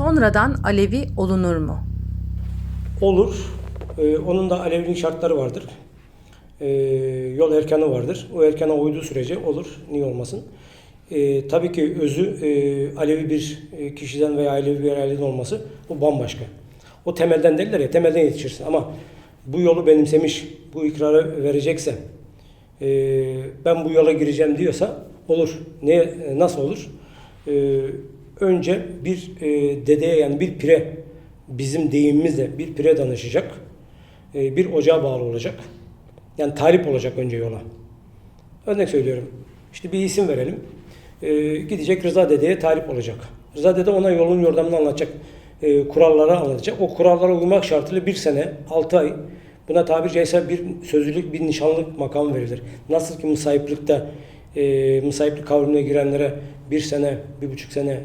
Sonradan Alevi olunur mu? Olur. Ee, onun da Alevi'nin şartları vardır. Ee, yol erkanı vardır. O erkana uyduğu sürece olur. Niye olmasın? Ee, tabii ki özü e, Alevi bir e, kişiden veya Alevi bir aileden olması o bambaşka. O temelden derler ya temelden yetişirsin ama bu yolu benimsemiş, bu ikrarı verecekse, e, ben bu yola gireceğim diyorsa olur. Ne nasıl olur? Ee, önce bir e, dedeye yani bir pire bizim deyimimizle bir pire danışacak. E, bir ocağa bağlı olacak. Yani talip olacak önce yola. Örnek söylüyorum. İşte bir isim verelim. E, gidecek Rıza dedeye talip olacak. Rıza dede ona yolun yordamını anlatacak. E, kuralları anlatacak. O kurallara uymak şartıyla bir sene, altı ay buna tabiri caizse bir sözlülük, bir nişanlık makam verilir. Nasıl ki musayiplikte e, musayiplik kavramına girenlere bir sene, bir buçuk sene,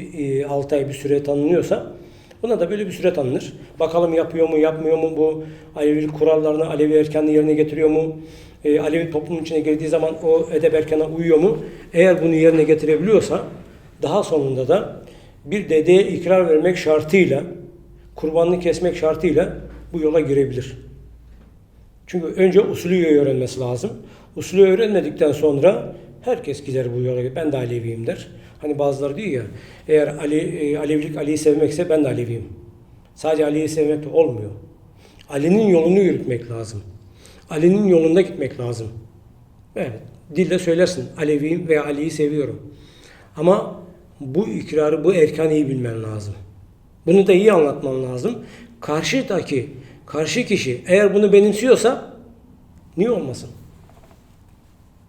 bir, e, altı ay bir süre tanınıyorsa buna da böyle bir süre tanınır. Bakalım yapıyor mu, yapmıyor mu bu Alevilik kurallarını, Alevi erkanını yerine getiriyor mu? E, Alevi toplumun içine girdiği zaman o edep erkana uyuyor mu? Eğer bunu yerine getirebiliyorsa daha sonunda da bir dedeye ikrar vermek şartıyla, kurbanını kesmek şartıyla bu yola girebilir. Çünkü önce usulü öğrenmesi lazım. Usulü öğrenmedikten sonra herkes gider bu yola. Ben de Aleviyim der. Hani bazıları diyor ya, eğer Ali, e, Alevilik Ali'yi sevmekse ben de Aleviyim. Sadece Ali'yi sevmek olmuyor. Ali'nin yolunu yürütmek lazım. Ali'nin yolunda gitmek lazım. Evet, dille söylersin Aleviyim veya Ali'yi seviyorum. Ama bu ikrarı, bu erkanı iyi bilmen lazım. Bunu da iyi anlatman lazım. Karşıdaki, karşı kişi eğer bunu benimsiyorsa niye olmasın?